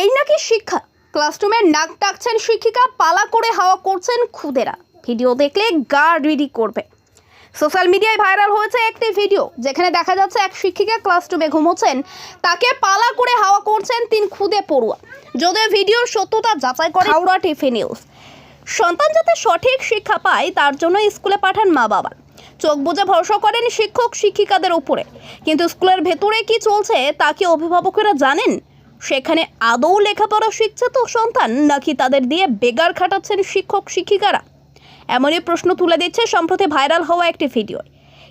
এই নাকি শিক্ষা? ক্লাসরুমে নাক ডাকছেন শিক্ষিকা, পালা করে হাওয়া করছেন খুদেরা। ভিডিও দেখলে গা রিডি করবে। সোশ্যাল মিডিয়ায় ভাইরাল হয়েছে একটি ভিডিও, যেখানে দেখা যাচ্ছে এক শিক্ষিকা ক্লাসরুমে ঘুমোচ্ছেন, তাকে পালা করে হাওয়া করছেন তিন খুদে পড়ুয়া। যদিও ভিডিওর সত্যতা যাচাই করে হাওড়া টিভি নিউজ। সন্তান যাতে সঠিক শিক্ষা পায়, তার জন্য স্কুলে পাঠান মা বাবা। চোখ বুজে ভরসা করেন শিক্ষক শিক্ষিকাদের উপরে। কিন্তু স্কুলের ভেতরে কি চলছে, তা কি অভিভাবকেরা জানেন? সেখানে আদৌ লেখাপড়া শিখছে তো সন্তান, নাকি তাদের দিয়ে বেগার খাটাচ্ছেন শিক্ষক, শিক্ষিকারা? এমনই প্রশ্ন তুলে দিচ্ছে সম্প্রতি ভাইরাল হওয়া একটি ভিডিও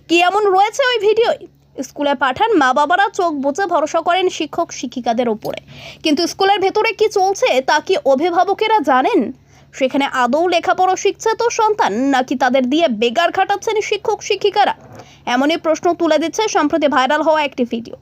কি এমন রয়েছে ওই ভিডিওয়? স্কুলে পাঠান মা বাবারা চোখ বুঝে ভরসা করেন শিক্ষক, শিক্ষিকাদের ওপরে। কিন্তু স্কুলের ভেতরে কি চলছে, তা কি অভিভাবকেরা জানেন? সেখানে আদৌ লেখাপড়া শিখছে তো সন্তান, নাকি তাদের দিয়ে বেগার খাটাচ্ছেন শিক্ষক, শিক্ষিকারা? এমনই প্রশ্ন তুলে দিচ্ছে সম্প্রতি ভাইরাল হওয়া একটি ভিডিও।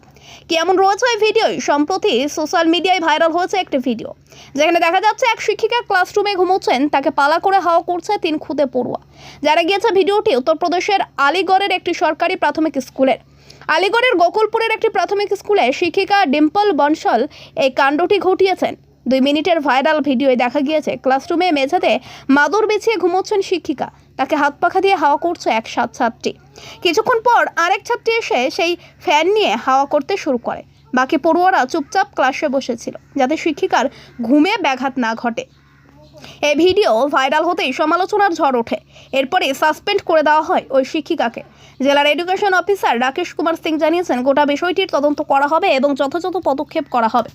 কি এমন রয়েছে ওই ভিডিওই সম্প্রতি সোশ্যাল মিডিয়ায় ভাইরাল হয়েছে একটি ভিডিও যেখানে দেখা যাচ্ছে এক শিক্ষিকা ক্লাসরুমে ঘুমোচ্ছেন, তাকে পালা করে হাওয়া করছে তিন খুদে পড়ুয়া। যারা গিয়েছে ভিডিওটি উত্তরপ্রদেশের আলিগড়ের একটি সরকারি প্রাথমিক স্কুলের। আলিগড়ের গোকুলপুরের একটি প্রাথমিক স্কুলে শিক্ষিকা ডিম্পল বনশল এই কাণ্ডটি ঘটিয়েছেন। দুই মিনিটের ভাইরাল ভিডিওয়ে দেখা গিয়েছে ক্লাসরুমে মেঝেতে মাদুর বিছিয়ে ঘুমোচ্ছেন শিক্ষিকা। তাকে হাত পাখা দিয়ে হাওয়া করছে এক সাত ছাত্রী। কিছুক্ষণ পর আরেক ছাত্রী এসে সেই ফ্যান নিয়ে হাওয়া করতে শুরু করে। বাকি পড়ুয়ারা চুপচাপ ক্লাসে বসেছিল যাতে শিক্ষিকার ঘুমে ব্যাঘাত না ঘটে। এই ভিডিও ভাইরাল হতেই সমালোচনার ঝড় ওঠে। এরপরে সাসপেন্ড করে দেওয়া হয় ওই শিক্ষিকাকে। জেলার এডুকেশন অফিসার রাকেশ কুমার সিং জানিয়েছেন, গোটা বিষয়টির তদন্ত করা হবে এবং যথাযথ পদক্ষেপ করা হবে।